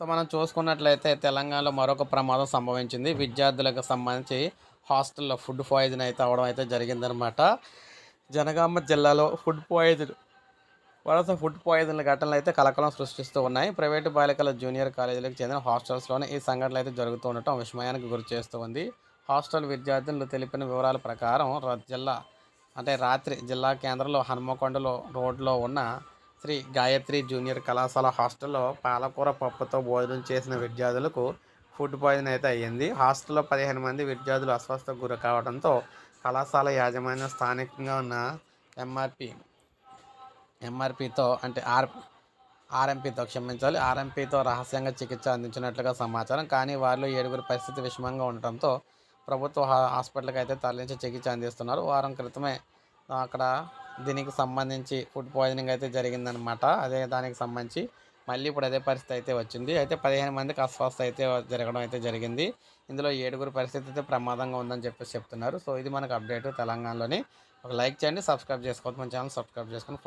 So మనం చూసుకున్నట్లయితే తెలంగాణలో మరొక ప్రమాదం సంభవించింది. విద్యార్థులకు సంబంధించి హాస్టల్లో ఫుడ్ పాయిజన్ అయితే అవడం అయితే జరిగిందనమాట జనగామ జిల్లాలో ఫుడ్ పాయిజన్ వరుస ఫుడ్ పాయిజన్ల ఘటనలు అయితే కలకలం సృష్టిస్తూ ఉన్నాయి. ప్రైవేటు బాలికల జూనియర్ కాలేజీలకు చెందిన హాస్టల్స్లోనే ఈ సంఘటనలు అయితే జరుగుతూ ఉండటం విస్మయానికి గురి చేస్తుంది హాస్టల్ విద్యార్థులు తెలిపిన వివరాల ప్రకారం జిల్లా అంటే రాత్రి జిల్లా కేంద్రంలో హనుమకొండలో రోడ్లో ఉన్న శ్రీ గాయత్రి జూనియర్ కళాశాల హాస్టల్లో పాలకూర పప్పుతో భోజనం చేసిన విద్యార్థులకు ఫుడ్ పాయిజన్ అయితే అయ్యింది. హాస్టల్లో పదిహేను మంది విద్యార్థులు అస్వస్థకు గురి కావడంతో కళాశాల యాజమాన్యం స్థానికంగా ఉన్న ఎంఆర్పి ఎంఆర్పితో అంటే ఆర్ ఆర్ఎంపీతో క్షమించాలి. ఆర్ఎంపీతో రహస్యంగా చికిత్స అందించినట్లుగా సమాచారం. కానీ వారిలో ఏడుగురు పరిస్థితి విషమంగా ఉండటంతో ప్రభుత్వ హా- హాస్పిటల్కి అయితే తరలించి చికిత్స అందిస్తున్నారు. వారం క్రితమే అక్కడ దీనికి సంబంధించి ఫుడ్ పాయిజనింగ్ అయితే జరిగిందనమాట అదే దానికి సంబంధించి మళ్ళీ ఇప్పుడు అదే పరిస్థితి అయితే వచ్చింది. అయితే పదిహేను మందికి అస్వస్థ అయితే జరగడం అయితే జరిగింది. ఇందులో ఏడుగురు పరిస్థితి అయితే ప్రమాదంగా ఉందని చెప్పేసి చెప్తున్నారు. సో ఇది మనకు అప్డేట్ తెలంగాణలోని. ఒక లైక్ చేయండి సబ్స్క్రైబ్ చేసుకోవద్దు. మన ఛానల్ సబ్స్క్రైబ్ చేసుకొని